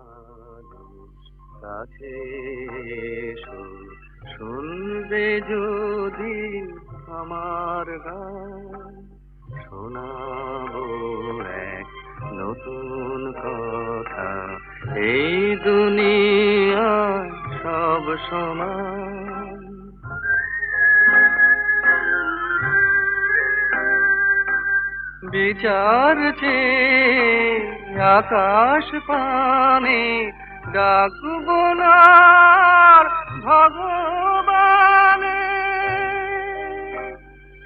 মানুষ কাছে শুনবে যদি আমার গান, শোনাবো এক নতুন কথা। এই দুনিয়া সব সমান। বিচার চেয়ে আকাশ পানে ডাকবো না ভগবানে।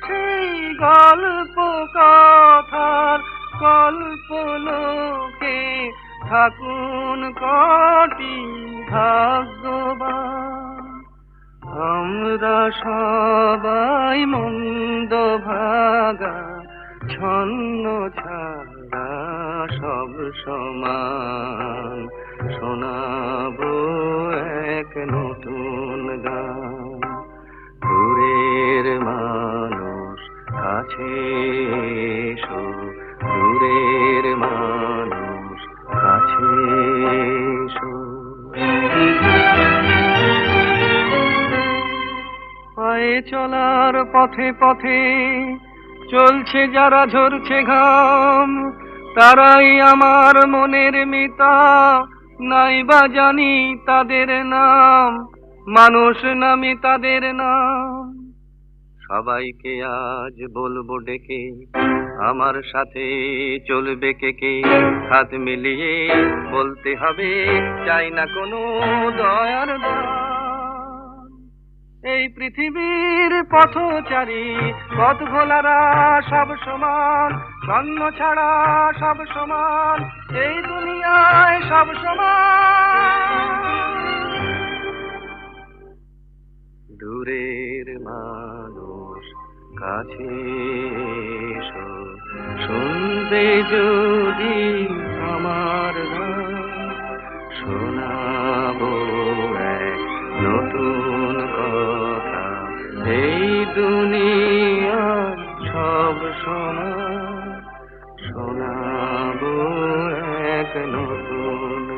সেই গল্প কথার কল্প লোকে থাকুন কটি ভাগ্যবান। আমরা সবাই মন্দ ভাগা ছন্ন ছাড়া সব সমান শোনাবো এক নতুন গান। দূরের মানুষ কাছে এসো, দূরের মানুষ কাছে এসো। পায়ে চলার পথে পথে চলছে যারা ঝরছে ঘাম, তারাই আমার মনের মিতা। নাই বা জানি তাদের নাম, মানুষ নামে তাদের নাম। সবাইকে আজ বলব ডেকে, আমার সাথে চলবে কে কে? হাত মিলিয়ে বলতে হবে, চাই না কোনো দয়ার দান এই পৃথিবীর পথচারী, পথ ভোলারা সব সমান, স্বর্ণ ছাড়া সব সমান, এই দুনিয়ায় সব সমান। দূরের মানুষ কাছে শুনবে যদি সোনা শোনাবো এক নতুন